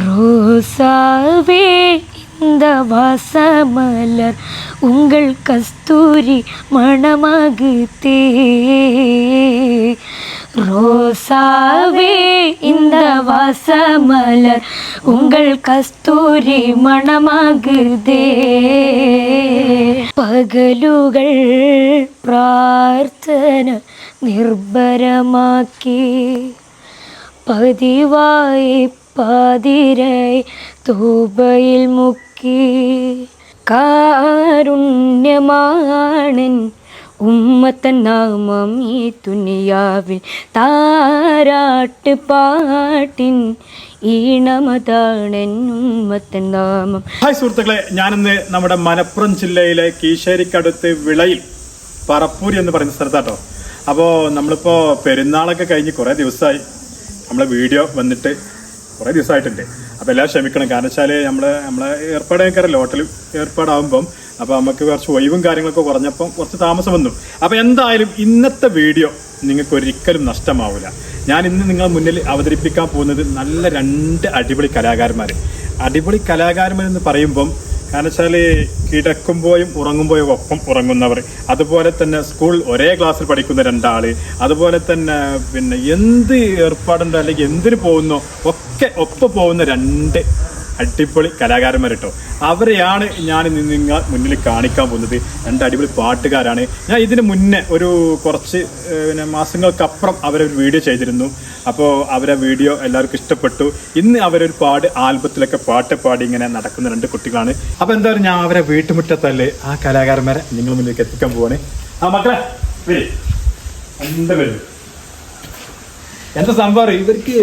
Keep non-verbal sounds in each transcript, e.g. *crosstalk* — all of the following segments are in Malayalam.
ரோசாவே இந்த வாசமலர் உங்கள் கஸ்தூரி மணமாகுதே. ரோசாவே இந்த வாசமலர் உங்கள் கஸ்தூரி மணமாகுதே. பகலுகள் பிரார்த்தன நிர்பரமாக்கி பதிவாய் പാതിരായി തൂബയിൽ മുക്കി. കാരുണ്യമാണൻ ഉമ്മത്തൻ നാമം ഈ തുനിയാവിൽ താരാട്ട് പാട്ടിൻ ഈണമതാണൻ ഉമ്മത്തൻ നാമം. ഹായ് സുഹൃത്തുക്കളെ ഞാനിന്ന് നമ്മുടെ മലപ്പുറം ജില്ലയിലെ കീശേരിക്കടുത്ത് വിളയിൽ പറപ്പൂരി എന്ന് പറയുന്ന സ്ഥലത്താട്ടോ. അപ്പോൾ നമ്മളിപ്പോൾ പെരുന്നാളൊക്കെ കഴിഞ്ഞ് കുറേ ദിവസമായി. നമ്മളെ വീഡിയോ വന്നിട്ട് കുറേ ദിവസമായിട്ടുണ്ട്. അപ്പോൾ എല്ലാം ക്ഷമിക്കണം. കാരണം വെച്ചാൽ നമ്മൾ നമ്മളെ ഏർപ്പാടൊക്കെ ഹോട്ടൽ ഏർപ്പാടാകുമ്പം അപ്പോൾ നമുക്ക് കുറച്ച് ഒഴിവും കാര്യങ്ങളൊക്കെ കുറഞ്ഞപ്പം കുറച്ച് താമസം വന്നു. അപ്പോൾ എന്തായാലും ഇന്നത്തെ വീഡിയോ നിങ്ങൾക്ക് ഒരിക്കലും നഷ്ടമാവില്ല ഞാൻ ഇന്ന് നിങ്ങൾ മുന്നിൽ അവതരിപ്പിക്കാൻ പോകുന്നത് നല്ല രണ്ട് അടിപൊളി കലാകാരന്മാർ അടിപൊളി കലാകാരന്മാരെന്ന് പറയുമ്പം കാരണം വെച്ചാൽ കിടക്കുമ്പോഴും ഉറങ്ങുമ്പോഴും ഒപ്പം ഉറങ്ങുന്നവർ. അതുപോലെ തന്നെ സ്കൂൾ ഒരേ ക്ലാസ്സിൽ പഠിക്കുന്ന രണ്ടാൾ അതുപോലെ തന്നെ പിന്നെ എന്ത് ഏർപ്പാടുണ്ടോ അല്ലെങ്കിൽ എന്തിന് പോകുന്നോ ഒക്കെ ഒപ്പം പോകുന്ന രണ്ട് അടിപൊളി കലാകാരന്മാർ കേട്ടോ അവരെയാണ് ഞാൻ നിങ്ങൾ മുന്നിൽ കാണിക്കാൻ പോകുന്നത്. രണ്ട് അടിപൊളി പാട്ടുകാരാണ്. ഞാൻ ഇതിന് മുന്നേ ഒരു കുറച്ച് പിന്നെ മാസങ്ങൾക്കപ്പുറം അവരൊരു വീഡിയോ ചെയ്തിരുന്നു. അപ്പോൾ അവരെ വീഡിയോ എല്ലാവർക്കും ഇഷ്ടപ്പെട്ടു. ഇന്ന് അവരൊരു പാട് ആൽബത്തിലൊക്കെ പാട്ട് പാടി ഇങ്ങനെ നടക്കുന്ന രണ്ട് കുട്ടികളാണ്. അപ്പോൾ എന്തായാലും ഞാൻ അവരെ വീട്ടുമുറ്റത്തല്ലേ ആ കലാകാരന്മാരെ നിങ്ങൾ മുന്നിലേക്ക് എത്തിക്കാൻ പോവാണ്. ആ മക്കളെ വരും. എന്താ വരും? എന്താ സംഭവം ഇവർക്ക്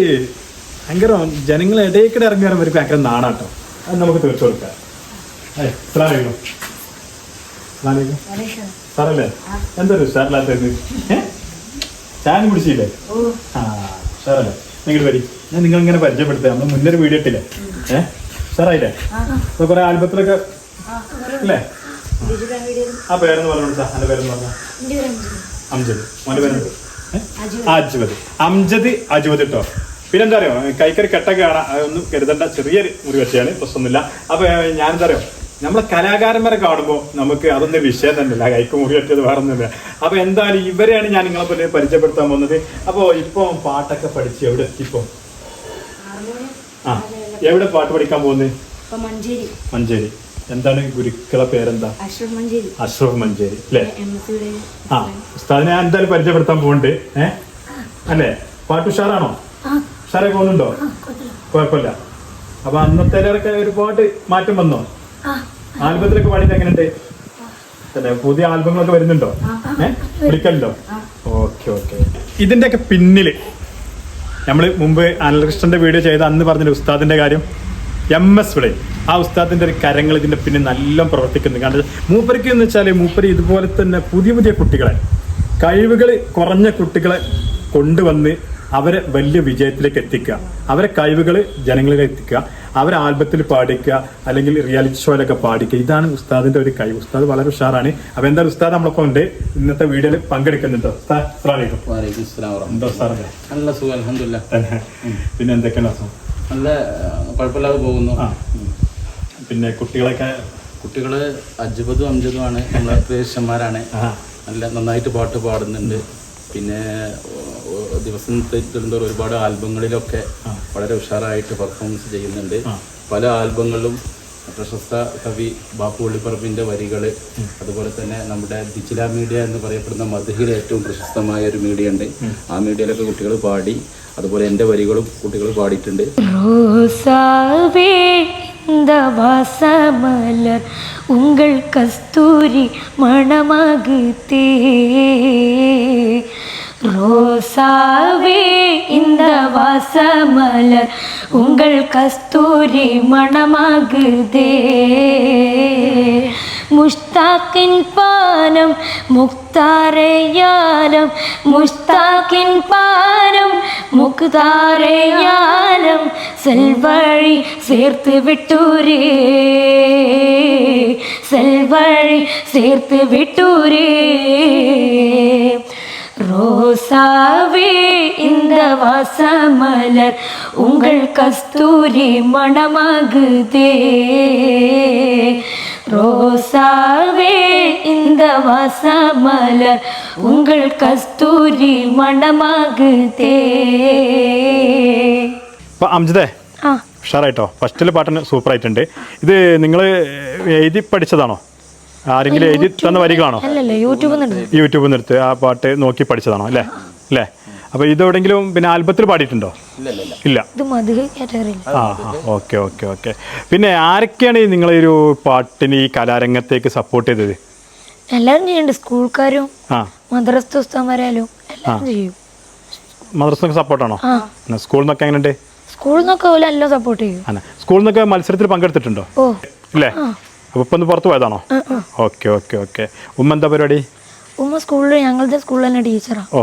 ഭയങ്കര ജനങ്ങൾ ഇടയ്ക്കിടെ ഇറങ്ങി വരുമ്പോൾ വരും ഭയങ്കര നാണാട്ടോ. അത് നമുക്ക് തീർച്ചു കൊടുക്കാം. ഏയ്, അസ്സലാമു അലൈക്കും. അസ്സലാമു സാറല്ലേ? എന്തൊരു ഉഷാറില്ലാത്തത് ചായ കുടിച്ചില്ലേ? ആ സാറല്ലേ? നിങ്ങൾ വരി. ഞാൻ നിങ്ങൾ ഇങ്ങനെ പരിചയപ്പെടുത്തുക. നമ്മൾ മുന്നൊരു വീഡിയോ ഇട്ടില്ലേ? ഏഹ് സാറായില്ലേ? അപ്പൊ കുറെ ആൽബത്തിലൊക്കെ അല്ലേ? ആ പേരെന്ന് പറഞ്ഞു സാർ എന്റെ പേരെന്ന് പറഞ്ഞ. അംജദ് മോന്റെ പേര് അജ്വദ് അംജദ് അജ്വദ് കേട്ടോ പിന്നെന്താ അറിയോ കൈക്കറി കെട്ടൊക്കെ കാണാം അതൊന്നും കരുതണ്ട ചെറിയൊരു മുറി വെച്ചാണ് പ്രശ്നമൊന്നുമില്ല. അപ്പൊ എന്താ അറിയോ നമ്മളെ കലാകാരന്മാരെ കാണുമ്പോൾ നമുക്ക് അതൊന്നും വിഷയം തന്നെയല്ല കൈക്ക് മുറി കെട്ടിയത് വേറെ ഒന്നുമില്ല. അപ്പൊ എന്തായാലും ഇവരെയാണ് ഞാൻ നിങ്ങളെ പോലെ പരിചയപ്പെടുത്താൻ പോകുന്നത്. അപ്പൊ ഇപ്പൊ പാട്ടൊക്കെ പഠിച്ച് എവിടെ എത്തിപ്പോ? ആ എവിടെ പാട്ട് പഠിക്കാൻ പോകുന്നത് മഞ്ചേരി. മഞ്ചേരി. എന്താണ് ഗുരുക്കളെ പേരെന്താ? അഷ്റഫ് മഞ്ചേരി. അഷ്റഫ് മഞ്ചേരി അല്ലേ? ആ ഉസ്താദിനെ ഞാൻ എന്തായാലും പരിചയപ്പെടുത്താൻ പോകുന്നുണ്ട് ഏഹ് അല്ലേ? പാട്ട് ഉഷാറാണോ? ഉഷാറായി പോകുന്നുണ്ടോ കുഴപ്പമില്ല. അപ്പൊ അന്നത്തേലൊക്കെ ഒരുപാട് മാറ്റം വന്നോ? ആൽബത്തിലൊക്കെ പാടിയത് എങ്ങനെയുണ്ട്? തന്നെ പുതിയ ആൽബങ്ങളൊക്കെ വരുന്നുണ്ടോ? ഏഹ് വിളിക്കലുണ്ടോ? Okay okay. ഇതിന്റെയൊക്കെ പിന്നിൽ നമ്മൾ മുമ്പ് അനൽകൃഷ്ണന്റെ വീഡിയോ ചെയ്ത അന്ന് പറഞ്ഞൊരു ഉസ്താദിന്റെ കാര്യം എം എസ് വിളി. ആ ഉസ്താദിന്റെ ഒരു കരങ്ങൾ ഇതിന്റെ പിന്നെ നല്ല പ്രവർത്തിക്കുന്നു കാരണം മൂപ്പരിക്ക് എന്ന് വെച്ചാൽ മൂപ്പര് ഇതുപോലെ തന്നെ പുതിയ പുതിയ കുട്ടികളെ കഴിവുകൾ കുറഞ്ഞ കുട്ടികളെ കൊണ്ടുവന്ന് അവരെ വലിയ വിജയത്തിലേക്ക് എത്തിക്കുക. അവരെ കഴിവുകൾ ജനങ്ങളിലേക്ക് എത്തിക്കുക. അവരെ ആൽബത്തിൽ പാടിക്കുക. അല്ലെങ്കിൽ റിയാലിറ്റി ഷോയിലൊക്കെ പാടിക്കുക. ഇതാണ് ഉസ്താദിന്റെ ഒരു കഴിവ്. ഉസ്താദ് വളരെ ഉഷാറാണ്. അപ്പൊ എന്തായാലും ഉസ്താദ് നമ്മളൊപ്പം ഉണ്ട്. ഇന്നത്തെ വീഡിയോയിൽ പങ്കെടുക്കുന്നുണ്ട്. നല്ല സുഖം പിന്നെ എന്തൊക്കെയാണ് നല്ല കുഴപ്പമില്ലാതെ പോകുന്നു. പിന്നെ കുട്ടികളൊക്കെ? കുട്ടികൾ അജ്ബദും അംജദുമാണ്. നമ്മളെ പ്രദേശന്മാരാണ് നല്ല നന്നായിട്ട് പാട്ട് പാടുന്നുണ്ട്. പിന്നെ ദിവസം തെറ്റുന്നതോറും ഒരുപാട് ആൽബങ്ങളിലൊക്കെ വളരെ ഉഷാറായിട്ട് പെർഫോമൻസ് ചെയ്യുന്നുണ്ട് ആ. പല ആൽബങ്ങളിലും പ്രശസ്ത കവി ബാപ്പു വെള്ളിപ്പറമ്പിന്റെ വരികൾ അതുപോലെ തന്നെ നമ്മുടെ ദിച്ചില മീഡിയ എന്ന് പറയപ്പെടുന്ന മധുഹിലെ ഏറ്റവും പ്രശസ്തമായ ഒരു മീഡിയ ഉണ്ട് ആ മീഡിയയിലൊക്കെ കുട്ടികൾ പാടി അതുപോലെ എൻ്റെ വരികളും കുട്ടികൾ പാടിയിട്ടുണ്ട് ரோசாவே இந்த வாசமலர் உங்கள் கஸ்தூரி மணமாகுதே ரோசாவே இந்த வாசமலர் உங்கள் கஸ்தூரி மணமாகுதே முஷ்தாக்கின் பானம் முக்தாரையாலம் முஷ்தாக்கின் பானம் முக்தாரையாலம் செல்வழி சேர்த்து விட்டூரே. செல்வழி சேர்த்து விட்டூரே. ரோசாவே இந்த வாசமலர் உங்கள் கஸ்தூரி மணமாகுதே ரோசாவே இந்த வாசமலர் உங்கள் கஸ்தூரி மணமாகுதே അപ്പൊ അംജിതേ ആ ഉഷാറായിട്ടോ ഫസ്റ്റിലെ പാട്ടിന് സൂപ്പർ ആയിട്ടുണ്ട് ഇത് നിങ്ങൾ എഴുതി പഠിച്ചതാണോ ആരെങ്കിലും എഴുതി തന്ന വരികളാണോ അല്ലല്ല യൂട്യൂബിൽ നിന്ന് എടുത്ത് ആ പാട്ട് നോക്കി പഠിച്ചതാണോ അല്ലേ? അല്ലേ? അപ്പോൾ ഇതെവിടെങ്കിലും പിന്നെ ആൽബത്തിൽ പാടിയിട്ടുണ്ടോ? ഇല്ല. ആ ഓക്കെ ഓക്കെ ഓക്കെ. പിന്നെ ആരൊക്കെയാണ് നിങ്ങൾ ഒരു പാട്ടിന് ഈ കലാരംഗത്തേക്ക് സപ്പോർട്ട് ചെയ്തത്? എല്ലാവരും ചെയ്യണ്ട് സ്കൂൾക്കാരും ആ. മദ്രസ ഉസ്താമാരായാലും എല്ലാവരും ചെയ്യും. സപ്പോർട്ടാണോ സ്കൂളിൽ നിന്നൊക്കെ എങ്ങനെയുണ്ട്? സ്കൂളിൽ നിന്നൊക്കെ എല്ലാം സപ്പോർട്ട് ചെയ്യും. സ്കൂളിൽ നിന്നൊക്കെ മത്സരത്തിൽ പങ്കെടുത്തിട്ടുണ്ടോ? ഓ. ഇല്ലേ? ഒന്ന് പുറത്ത് പോയതാണോ? Okay okay okay. ഉമ്മ എന്താ പരിപാടി? ഉമ്മ സ്കൂളിൽ ഞങ്ങളുടെ സ്കൂളിൽ തന്നെ ടീച്ചറാ. ഓ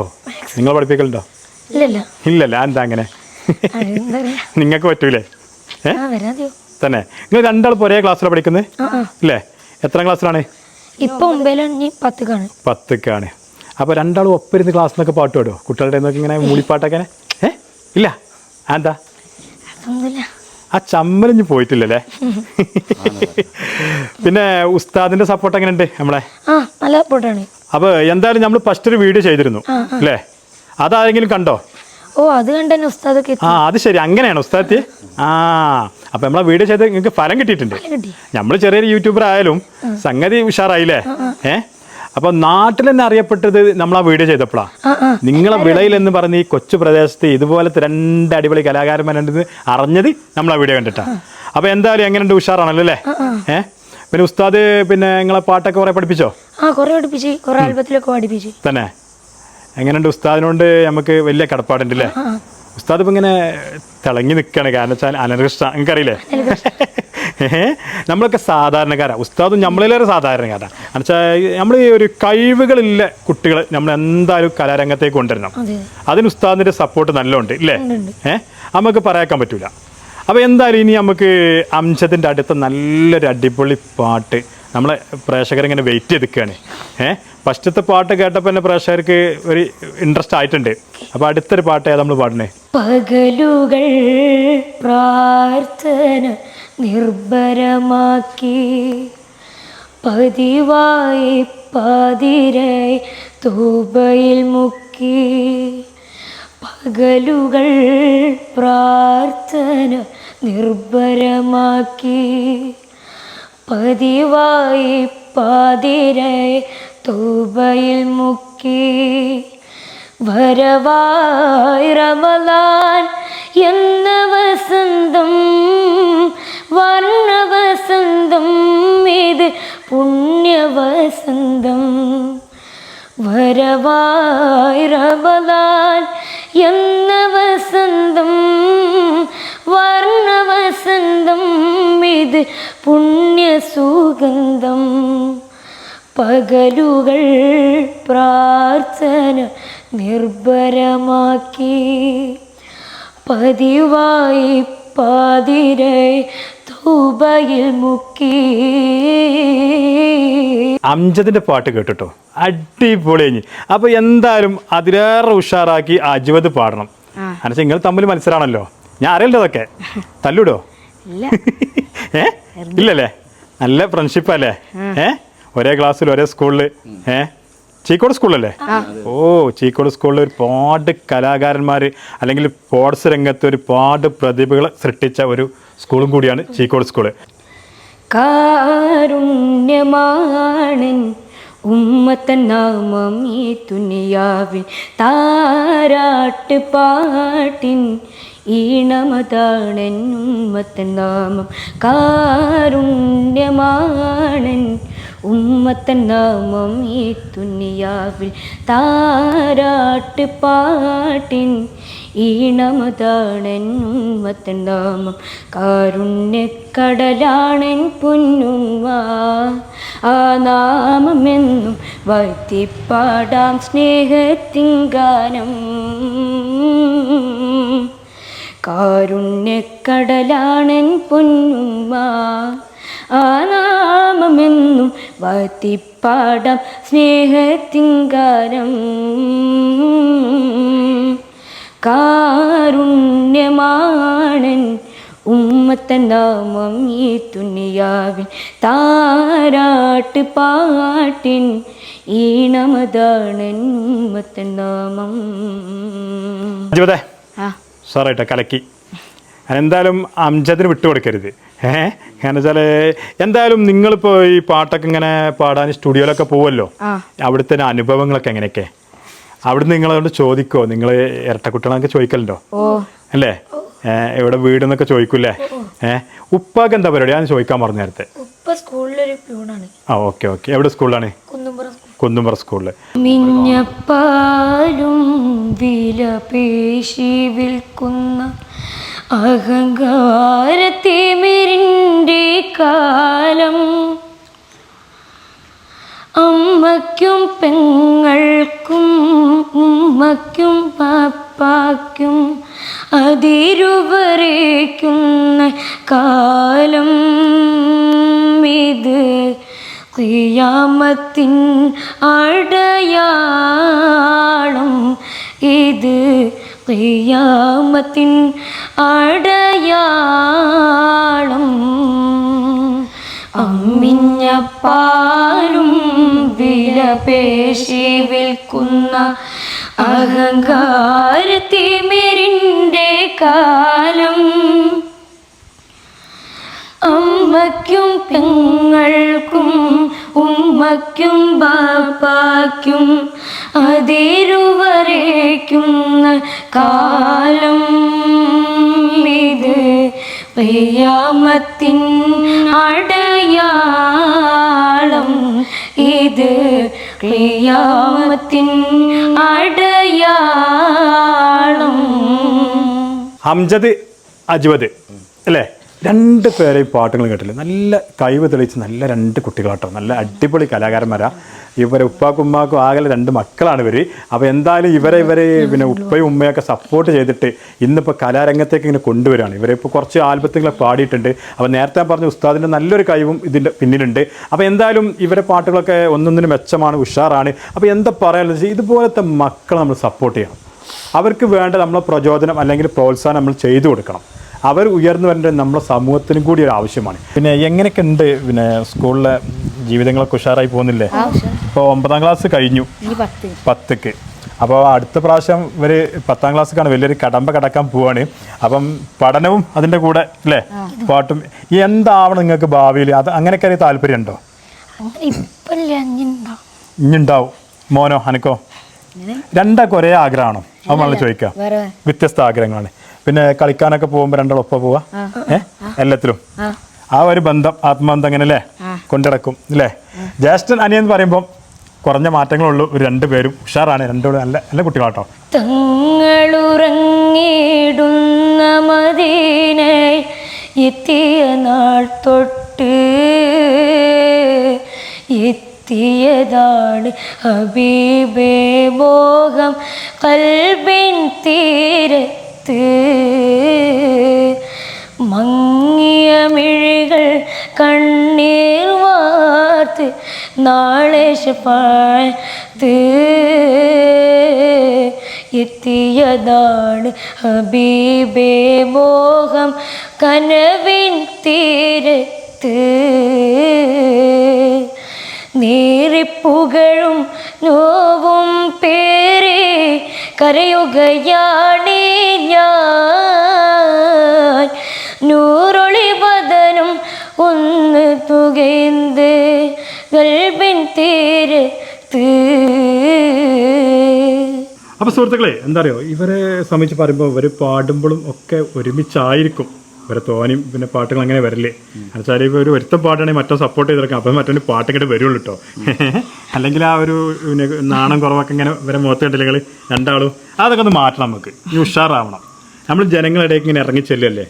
നിങ്ങൾ പഠിപ്പിക്കലുണ്ടോ? ഇല്ലല്ല. ഇല്ലല്ല എന്താ അങ്ങനെ? നിങ്ങൾക്ക് പറ്റൂലേ? തന്നെ. നിങ്ങൾ രണ്ടാൾ ഒരേ ക്ലാസ്സിലാണ് പഠിക്കുന്നത് ഇല്ലേ? എത്ര ക്ലാസ്സിലാണ് ഇപ്പൊ ഒമ്പതിലും ഇനി പത്തുക്കാണ്. അപ്പൊ രണ്ടാളും ഒപ്പരുന്ന് ക്ലാസ് നിന്നൊക്കെ പാട്ട് പാടുമോ കുട്ടികളുടെ ഇങ്ങനെ മൂളിപ്പാട്ടൊക്കെ ഏ? ഇല്ല. എന്താ ആ ചമ്മലിഞ്ഞ് പോയിട്ടില്ലല്ലേ? പിന്നെ ഉസ്താദിന്റെ സപ്പോർട്ട് എങ്ങനെയുണ്ട് നമ്മളെ? നല്ല സപ്പോർട്ടാണ് അപ്പോൾ എന്തായാലും നമ്മൾ ഫസ്റ്റ് ഒരു വീഡിയോ ചെയ്തിരുന്നു അല്ലേ? അതാരെങ്കിലും കണ്ടോ? ഓ അത് കണ്ടു ഉസ്താദൊക്കെ ആ അത് ശരി. അങ്ങനെയാണ് ഉസ്താദ് ആ അപ്പൊ നമ്മളെ വീഡിയോ ചെയ്ത് നിങ്ങൾക്ക് ഫലം കിട്ടിയിട്ടുണ്ട്. കിട്ടി. നമ്മൾ ചെറിയൊരു യൂട്യൂബർ ആയാലും സംഗതി ഉഷാറായില്ലേ? ഏ? അപ്പൊ നാട്ടിൽ തന്നെ അറിയപ്പെട്ടത് നമ്മൾ ആ വീഡിയോ ചെയ്തപ്പോഴാ നിങ്ങളെ വിളയിൽ എന്ന് പറഞ്ഞ ഈ കൊച്ചു പ്രദേശത്ത് ഇതുപോലത്തെ രണ്ട് അടിപൊളി കലാകാരന്മാരുണ്ടെന്ന് അറിഞ്ഞത് നമ്മൾ ആ വീഡിയോ കണ്ടിട്ടാ. അപ്പൊ എന്തായാലും എങ്ങനെയുണ്ട് ഉഷാറാണല്ലോ അല്ലേ? ഏ? പിന്നെ ഉസ്താദ് പിന്നെ നിങ്ങളെ പാട്ടൊക്കെ കുറെ പഠിപ്പിച്ചോ? ആ കുറെ പഠിപ്പിച്ച് കുറെ ആൽബത്തിലൊക്കെ പഠിപ്പിച്ച്. തന്നെ. എങ്ങനെയുണ്ട് ഉസ്താദിനോണ്ട് നമുക്ക് വലിയ കടപ്പാടുണ്ട് അല്ലേ ഉസ്താദ് ഇപ്പൊ ഇങ്ങനെ തിളങ്ങി നിൽക്കുകയാണ് കാരണം വെച്ചാൽ അനകൃഷ്ണ നിങ്ങൾക്കറിയില്ലേ? ഏഹ് നമ്മളൊക്കെ സാധാരണക്കാരാണ് ഉസ്താദും നമ്മളിലേറെ സാധാരണക്കാരാ. എന്നുവെച്ചാൽ നമ്മൾ ഈ ഒരു കഴിവുകളില്ല കുട്ടികൾ നമ്മൾ എന്തായാലും കലാരംഗത്തേക്ക് കൊണ്ടുവരണം. അതെ. അതിന് ഉസ്താദിന്റെ സപ്പോർട്ട് നല്ലോണ്ട് ഇല്ലേ. ഏഹ്? നമുക്ക് പറയാക്കാൻ പറ്റൂല. അപ്പോൾ എന്തായാലും ഇനി നമുക്ക് അംശത്തിന്റെ അടുത്ത നല്ലൊരു അടിപൊളി പാട്ട് നമ്മളെ പ്രേക്ഷകരിങ്ങനെ വെയിറ്റ് ചെയ്തിരിക്കുകയാണ് ഏഹ്? ഫസ്റ്റത്തെ പാട്ട് കേട്ടപ്പോൾ തന്നെ പ്രേക്ഷകർക്ക് ഒരു ഇൻട്രസ്റ്റ് ആയിട്ടുണ്ട്. അപ്പോൾ അടുത്തൊരു പാട്ട് ഏതാ നമ്മൾ പാടണേ പകലുകൾ പ്രാർത്ഥന നിർഭരമാക്കി. പതിവായി പാതിരായി തൂബയിൽ മുക്കി. പകലുകൾ പ്രാർത്ഥന നിർഭരമാക്കി. പതിവായി പാതിരായി തൂബയിൽ മുക്കി. വരവായി റമലാൻ പുണ്യവസന്തം വരവായി റമലാൻ എന്ന വസന്തം വർണവസന്തം ഇത് പുണ്യസുഗന്ധം. പകലുകൾ പ്രാർത്ഥന നിർഭരമാക്കി പതിവായി പാതിരായി തൂബയിൽ മുക്കി. അംജദിന്റെ പാട്ട് കേട്ടോ അടിപൊളി കഴിഞ്ഞ് അപ്പോൾ എന്തായാലും അതിലേറെ ഉഷാറാക്കി അജുവത് പാടണം. അനച്ച നിങ്ങൾ തമ്മിൽ മത്സരമാണല്ലോ ഞാൻ അറിയണ്ടതൊക്കെ തല്ലൂടോ? ഇല്ല. *laughs* ഏ? ഇല്ലല്ലേ? നല്ല ഫ്രണ്ട്ഷിപ്പല്ലേ ഏ? ഒരേ ക്ലാസ്സിൽ ഒരേ സ്കൂളിൽ ഏ? ചീക്കോട് സ്കൂളല്ലേ ഓ ചീക്കോട് സ്കൂളിൽ ഒരുപാട് കലാകാരന്മാർ അല്ലെങ്കിൽ സ്പോർട്സ് രംഗത്ത് ഒരുപാട് പ്രതിഭകൾ സൃഷ്ടിച്ച ഒരു സ്കൂളും കൂടിയാണ് ചീക്കോട് സ്കൂൾ. ഉമ്മത്തൻ നാമം ഈ തുനിയാവിൻ താരാട്ട് പാട്ടിൻ ഈണമതാണൻ ഉമ്മത്തൻ നാമം. കാരുണ്യമാണൻ ഉമ്മത്തൻ നാമം ഈ തുനിയാവിൽ താരാട്ട് പാട്ടിൻ ഈണമതാണൻ ഉമ്മത്തൻ നാമം കാരുണ്യക്കടലാണൻ ആ നാമമെന്നും വാഴ്ത്തിപ്പാടാം സ്നേഹത്തിങ്കാനം. കാരുണ്യക്കടലാണൻ പൊന്നുമ്മ ആ നാമമെന്നും വഴ്ത്തിപ്പാടാം സ്നേഹത്തിങ്കാരം കാരുണ്യമാണൻ. ഉമ്മത്തൻ നാമം ഈ തുനിയാവിൻ താരാട്ട് പാട്ടിൻ ഈണമതാണൻ ഉമ്മത്തൻ നാമം. ജീവിതേ സാറായിട്ടോ കലക്കി. എന്തായാലും അംജദിന് വിട്ടുകൊടുക്കരുത്. ഏ? കാരണം വെച്ചാൽ എന്തായാലും നിങ്ങളിപ്പോൾ ഈ പാട്ടൊക്കെ ഇങ്ങനെ പാടാൻ സ്റ്റുഡിയോയിലൊക്കെ പോവല്ലോ. അവിടുത്തെ അനുഭവങ്ങളൊക്കെ എങ്ങനെയൊക്കെ? അവിടുന്ന് നിങ്ങളോട് ചോദിക്കോ? നിങ്ങൾ ഇരട്ടക്കുട്ടികളൊക്കെ ചോദിക്കലുണ്ടോ? ഓ. അല്ലേ? ഇവിടെ എവിടെ വീടെന്നൊക്കെ ചോദിക്കൂല്ലേ? ഏഹ് ഉപ്പാക്ക് എന്താ പരിപാടി? ഞാൻ ചോദിക്കാൻ പറഞ്ഞു നേരത്തെ. ഉപ്പ സ്കൂളിലൊരു പ്യൂണാണ്. ആ ഓക്കെ ഓക്കെ. എവിടെ സ്കൂളിലാണ്? കുന്നുംപുറം സ്കൂളിൽ. മിഞ്ഞപ്പാലും വില പേശി വിൽക്കുന്ന അഹങ്കാരത്തിമിരിന്റെ കാലം അമ്മയ്ക്കും പെങ്ങൾക്കും ഉമ്മയ്ക്കും പാപ്പാക്കും അതിരുവരയ്ക്കുന്ന കാലം ഇത്. ക്രിയാമത്തിൻ അടയാളം ഇത്. ക്രിയാമത്തിൻ അടയാളം അമ്മിഞ്ഞ പാലും വില പേശി വിൽക്കുന്ന അഹങ്കാരത്തിമിരിന്റെ കാലം. അമ്മയ്ക്കും പെങ്ങൾക്കും ഉമ്മയ്ക്കും ബാപ്പാക്കും അതിരുവരയ്ക്കുന്ന കാലം ഇത്. പ്രിയാമത്തിൻ അടയാളം ഇത് പ്രിയാമത്തിൻ അടയാളം. അംജദ് അജ്വദ് അല്ലേ? രണ്ട് പേരെ ഈ പാട്ടുകൾ കേട്ടില്ല? നല്ല കഴിവ് തെളിയിച്ച് നല്ല രണ്ട് കുട്ടികളാട്ടോ. നല്ല അടിപൊളി കലാകാരന്മാരാ. ഇവരെ ഉപ്പാക്കും ഉമ്മാക്കും ആകെ രണ്ട് മക്കളാണ് ഇവർ അപ്പോൾ എന്തായാലും ഇവരെ ഇവരെ പിന്നെ ഉപ്പയും ഉമ്മയൊക്കെ സപ്പോർട്ട് ചെയ്തിട്ട് ഇന്നിപ്പോൾ കലാരംഗത്തേക്ക് ഇങ്ങനെ കൊണ്ടുവരികയാണ് ഇവരെ ഇപ്പോൾ കുറച്ച് ആൽബത്തുകളെ പാടിയിട്ടുണ്ട്. അപ്പോൾ നേരത്തെ പറഞ്ഞ ഉസ്താദിന്റെ നല്ലൊരു കഴിവും ഇതിന്റെ പിന്നിലുണ്ട്. അപ്പോൾ എന്തായാലും ഇവരെ പാട്ടുകളൊക്കെ ഒന്നൊന്നിനും മെച്ചമാണ് ഉഷാറാണ്. അപ്പോൾ എന്താ പറയാനുള്ളത് ഇതുപോലത്തെ മക്കളെ നമ്മൾ സപ്പോർട്ട് ചെയ്യണം. അവർക്ക് വേണ്ട നമ്മളെ പ്രചോദനം അല്ലെങ്കിൽ പ്രോത്സാഹനം നമ്മൾ ചെയ്തു കൊടുക്കണം. അവർ ഉയർന്നു വരേണ്ടത് നമ്മുടെ സമൂഹത്തിനും കൂടി ഒരു ആവശ്യമാണ്. പിന്നെ എങ്ങനെയൊക്കെ ഉണ്ട്? പിന്നെ സ്കൂളിലെ ജീവിതങ്ങളൊക്കെ ഉഷാറായി പോകുന്നില്ലേ? ഇപ്പോൾ ഒമ്പതാം ക്ലാസ് കഴിഞ്ഞു. പത്തക്ക് പത്ത്. പത്തുക്ക്. അപ്പോൾ അടുത്ത പ്രാവശ്യം ഇവർ പത്താം ക്ലാസ്സിലാണ് വലിയൊരു കടമ്പ കടക്കാൻ പോവാണ്. അപ്പം പഠനവും അതിന്റെ കൂടെ അല്ലേ? പാട്ടും. എന്താവണം നിങ്ങൾക്ക് ഭാവിയിൽ? അത് അങ്ങനെയൊക്കെ ഒരു താല്പര്യം ഉണ്ടോ ഇനിണ്ടാവും മോനോ അനക്കോ? രണ്ടൊക്കെ ഒരേ ആഗ്രഹമാണോ? അത് നമ്മൾ ചോദിക്കാം. വ്യത്യസ്ത ആഗ്രഹങ്ങളാണ്. പിന്നെ കളിക്കാനൊക്കെ പോകുമ്പോൾ ഒപ്പ പോവാ. ഏഹ് എല്ലാത്തിലും. ആ. ഒരു ബന്ധം ആത്മബന്ധം അങ്ങനെ അല്ലേ? കൊണ്ടിടക്കും അല്ലേ ജ്യേഷ്ഠൻ അനിയൻ എന്ന് പറയുമ്പോൾ കുറഞ്ഞ മാറ്റങ്ങളുള്ളൂ ഒരു രണ്ട് പേരും ഉഷാറാണ് രണ്ടുപേരും നല്ല നല്ല കുട്ടികളാട്ടോ. തങ്ങളുറങ്ങിടുന്ന മദീനയിൽ എത്തിയ നാൾ തൊട്ട് എത്തിയതാണ് ഹബീബേ മോഹം. കൽബിൻ തീരത്ത് മങ്ങിയ മിഴികൾ കണ്ണീർ വാർത്ത് നാളെ എത്തിയതാണ് ഹബീബേ മോഹം കനവിൻ തീരത്ത്. നേറിപ്പുകഴും നോവും പേരെ കരയുകയാണേ ഞാൻ. നൂറൊളി വദനം ഒന്ന് തുകയുന്നത് ഗൽബിൻ തീരത്ത് അപ്പോൾ സുഹൃത്തുക്കളെ എന്താ പറയുക ഇവരെ സംബന്ധിച്ച് പറയുമ്പോൾ ഇവർ പാടുമ്പോഴും ഒക്കെ ഒരുമിച്ചായിരിക്കും. ഇവരെ തോനെയും പിന്നെ പാട്ടുകൾ അങ്ങനെ വരില്ലേ. എന്നുവെച്ചാൽ ഇപ്പോൾ ഒരു ഒരുത്തം പാട്ടാണെങ്കിൽ മറ്റോ സപ്പോർട്ട് ചെയ്തിറക്കാം. അപ്പം മറ്റൊരു പാട്ട് ഇങ്ങോട്ട് വരുള്ളൂ കേട്ടോ *laughs* അല്ലെങ്കിൽ ആ ഒരു പിന്നെ നാണം കുറവൊക്കെ ഇങ്ങനെ ഇവരെ മുഖത്ത് കണ്ടില്ലെങ്കിൽ രണ്ടാളും. അതൊക്കെ ഒന്ന് മാറ്റണം നമുക്ക്. ഇനി ഉഷാറാവണം. നമ്മൾ ജനങ്ങളിടയ്ക്ക് ഇങ്ങനെ ഇറങ്ങി ചെല്ലല്ലേ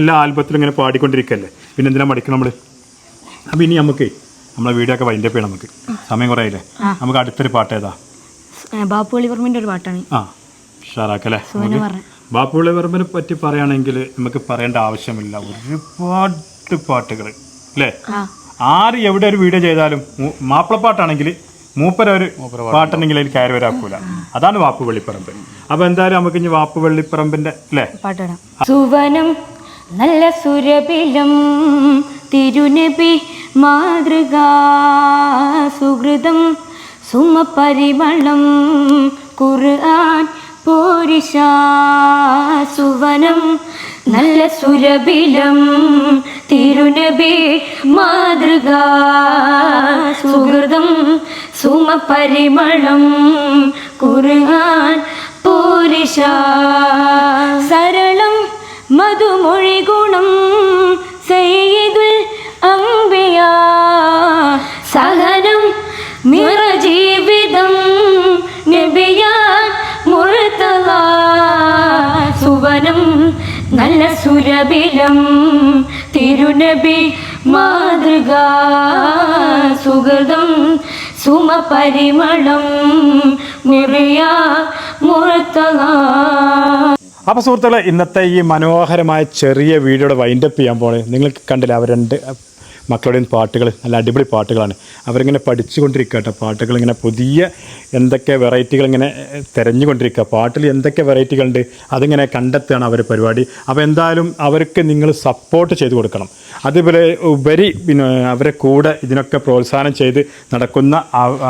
എല്ലാ ആൽബത്തിലും ഇങ്ങനെ പാടിക്കൊണ്ടിരിക്കല്ലേ? പിന്നെ എന്തിനാ മടിക്കണം നമ്മൾ അപ്പം ഇനി നമുക്ക് നമ്മളെ വീഡിയോ ഒക്കെ വൈൻഡപ്പ് ചെയ്യണം നമുക്ക്. സമയം കുറയില്ലേ നമുക്ക് അടുത്തൊരു പാട്ട് ഏതാ? ബാപ്പുളി പറമ്പിന്റെ ഒരു പാട്ടാണ്. ആ ഉഷാറാക്കല്ലേ? ബാപ്പുള്ളി വർമ്മനെ പറ്റി പറയുകയാണെങ്കിൽ നമുക്ക് പറയേണ്ട ആവശ്യമില്ല. ഒരുപാട് പാട്ടുകൾ അല്ലേ? ആര് എവിടെ ഒരു വീഡിയോ ചെയ്താലും മാപ്പിളപ്പാട്ടാണെങ്കിൽ മൂപ്പര ഒരു പാട്ടുണ്ടെങ്കിൽ അതിൽ കയറി വരാക്കൂല. അതാണ് വാപ്പ് വെള്ളിപ്പറമ്പ് അപ്പൊ എന്തായാലും നമുക്ക് ഇനി വാപ്പ് വെള്ളിപ്പറമ്പിന്റെ അല്ലേ സുവനം നല്ല സുരബിലും തിരുനബി മാതൃക സുഹൃതം സുമപരിമളം ഖുർആൻ പോരിശ സുവനം നല്ല സുരബിലം തിരുനബി മാതൃക സുഹൃതം സുമപരിമളം കുറുകാൻ പൂരിഷ സരളം മധുമൊഴി സുരഭിലം തിരുനബി മാതൃക സുഗതം സുമപരിമളം നിറയ മുറത്ത അപ്പൊ സുഹൃത്തുക്കളെ ഇന്നത്തെ ഈ മനോഹരമായ ചെറിയ വീഡിയോയുടെ വൈൻഡപ്പ് ചെയ്യാൻ പോണേ. നിങ്ങൾക്ക് കണ്ടില്ല അവർ രണ്ട് മക്കളുടെയും പാട്ടുകൾ നല്ല അടിപൊളി പാട്ടുകളാണ്. അവരിങ്ങനെ പഠിച്ചുകൊണ്ടിരിക്കുക കേട്ടോ. പാട്ടുകൾ ഇങ്ങനെ പുതിയ എന്തൊക്കെ വെറൈറ്റികൾ ഇങ്ങനെ തിരഞ്ഞുകൊണ്ടിരിക്കുക. പാട്ടിൽ എന്തൊക്കെ വെറൈറ്റികളുണ്ട് അതിങ്ങനെ കണ്ടെത്തുകയാണ് അവർ പരിപാടി. അപ്പോൾ എന്തായാലും അവർക്ക് നിങ്ങൾ സപ്പോർട്ട് ചെയ്ത് കൊടുക്കണം. അതുപോലെ ഉപരി പിന്നെ അവരെ കൂടെ ഇതിനൊക്കെ പ്രോത്സാഹനം ചെയ്ത് നടക്കുന്ന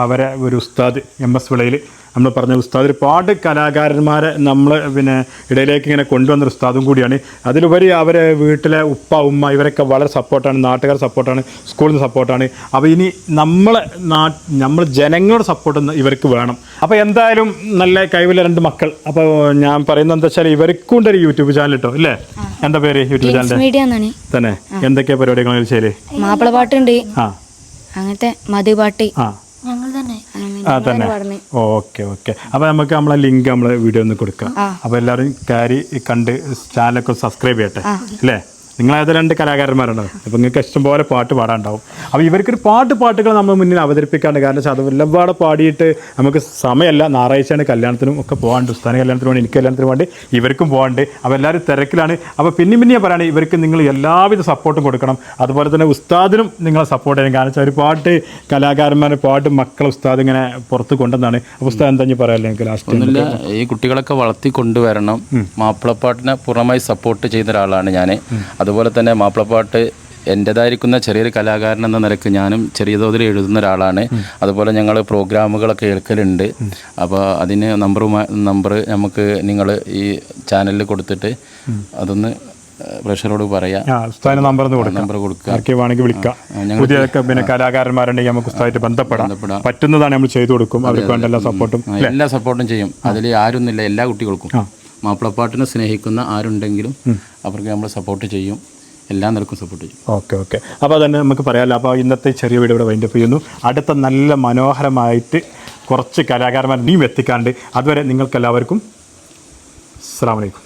അവരെ ഒരു ഉസ്താദ് എം എസ് വിളയിൽ നമ്മൾ പറഞ്ഞ ഉസ്താദ് ഒരുപാട് കലാകാരന്മാരെ നമ്മൾ പിന്നെ ഇടയിലേക്ക് ഇങ്ങനെ കൊണ്ടുവന്ന ഉസ്താദും കൂടിയാണ്. അതിലുപരി അവരെ വീട്ടിലെ ഉപ്പ ഉമ്മ ഇവരൊക്കെ വളരെ സപ്പോർട്ടാണ് നാട്ടുകാർ സപ്പോർട്ടാണ് സ്കൂളിൽ നിന്ന് സപ്പോർട്ടാണ്. അപ്പോൾ ഇനി നമ്മളെ നമ്മൾ ജനങ്ങളുടെ സപ്പോർട്ട് ഇവർക്ക് വേണം. അപ്പോൾ എന്തായാലും നല്ല കഴിവില്ല രണ്ട് മക്കൾ. അപ്പോൾ ഞാൻ പറയുന്നത് എന്താ വെച്ചാൽ ഇവർക്കും ഉണ്ട് ഒരു യൂട്യൂബ് ചാനൽ കേട്ടോ അല്ലേ? എന്താ പേര് യൂട്യൂബ് ചാനൽ തന്നെ. എന്തൊക്കെയാ പരിപാടികൾ മാപ്പിള പാട്ടുണ്ട്. അങ്ങനത്തെ മധുപാട്ട്. ആ. ആ തന്നെ. Okay okay. അപ്പോൾ നമുക്ക് നമ്മളെ ലിങ്ക് നമ്മളെ വീഡിയോ ഒന്ന് കൊടുക്കാം. അപ്പോൾ എല്ലാവരും കാര്യം കണ്ട് ചാനലൊക്കെ സബ്സ്ക്രൈബ് ചെയ്യട്ടെ. അല്ലേ നിങ്ങളേത് രണ്ട് കലാകാരന്മാരുണ്ടോ. അപ്പോൾ നിങ്ങൾക്ക് ഇഷ്ടംപോലെ പാട്ട് പാടാണ്ടാവും അപ്പോൾ ഇവർക്കൊരു പാട്ട് പാട്ടുകൾ നമ്മൾ മുന്നിൽ അവതരിപ്പിക്കാണ്ട് കാരണം വെച്ചാൽ അത് എല്ലാം പാടെ പാടിയിട്ട് നമുക്ക് സമയമല്ല ഞായറാഴ്ചയാണ് കല്യാണത്തിനും ഒക്കെ പോകാണ്ട് ഉസ്താന കല്യാണത്തിന് വേണ്ടി എനിക്ക് കല്യാണത്തിന് വേണ്ടി ഇവർക്കും പോകാണ്ട് അപ്പോൾ എല്ലാവരും തിരക്കിലാണ്. അപ്പോൾ പിന്നെ പിന്നെ ഞാൻ പറയുകയാണ് ഇവർക്ക് നിങ്ങൾ എല്ലാവിധ സപ്പോർട്ടും കൊടുക്കണം. അതുപോലെ തന്നെ ഉസ്താദിനും നിങ്ങളെ സപ്പോർട്ട് ചെയ്യണം. കാരണം വെച്ചാൽ ഒരു പാട്ട് കലാകാരന്മാരുടെ പാട്ട് മക്കളെ ഉസ്താദ് ഇങ്ങനെ പുറത്ത് കൊണ്ടുവന്നാണ്. അപ്പോൾ ഉസ്താദ് എന്താ പറയാമല്ലോ നിങ്ങൾക്ക് ലാസ്റ്റ് ഈ കുട്ടികളൊക്കെ വളർത്തി കൊണ്ടുവരണം. മാപ്പിളപ്പാട്ടിനെ പൂർണമായി സപ്പോർട്ട് ചെയ്യുന്ന ഒരാളാണ് ഞാൻ അതുപോലെ തന്നെ മാപ്പിളപ്പാട്ട് എന്റെതായിരിക്കുന്ന ചെറിയൊരു കലാകാരൻ എന്ന നിലയ്ക്ക് ഞാനും ചെറിയ തോതിൽ എഴുതുന്ന ഒരാളാണ്. അതുപോലെ ഞങ്ങൾ പ്രോഗ്രാമുകളൊക്കെ കേൾക്കലുണ്ട്. അപ്പോൾ അതിന് നമ്പറുമായി നമ്പർ നമുക്ക് നിങ്ങൾ ഈ ചാനലിൽ കൊടുത്തിട്ട് അതൊന്ന് പ്രഷറോട് പറയാം. നമ്പർ നമ്പർ കൊടുക്കുക വിളിക്കാം. പുതിയ പിന്നെ കലാകാരന്മാരുണ്ടെങ്കിൽ നമുക്ക് ഉസ്താദായിട്ട് ബന്ധപ്പെടാം. പറ്റുന്നതാണ് നമ്മൾ ചെയ്തു കൊടുക്കും. അവർക്ക് വേണ്ട എല്ലാ സപ്പോർട്ടും. എല്ലാ സപ്പോർട്ടും ചെയ്യും. അതിൽ ആരൊന്നുമില്ല എല്ലാ കുട്ടികൾക്കും. മാപ്പിളപ്പാട്ടിനെ സ്നേഹിക്കുന്ന ആരുണ്ടെങ്കിലും അവർക്ക് നമ്മൾ സപ്പോർട്ട് ചെയ്യും. എല്ലാ നിലക്കും സപ്പോർട്ട് ചെയ്യും. Okay okay. അപ്പോൾ തന്നെ നമുക്ക് പറയാമല്ലോ അപ്പോൾ ഇന്നത്തെ ചെറിയ വീഡിയോ ഇവിടെ വൈൻഡപ്പ് ചെയ്യുന്നു. അടുത്ത നല്ല മനോഹരമായിട്ട് കുറച്ച് കലാകാരന്മാർ ഇനിയും എത്തിക്കാണ്ട് അതുവരെ നിങ്ങൾക്കെല്ലാവർക്കും അസ്സാം വലൈക്കും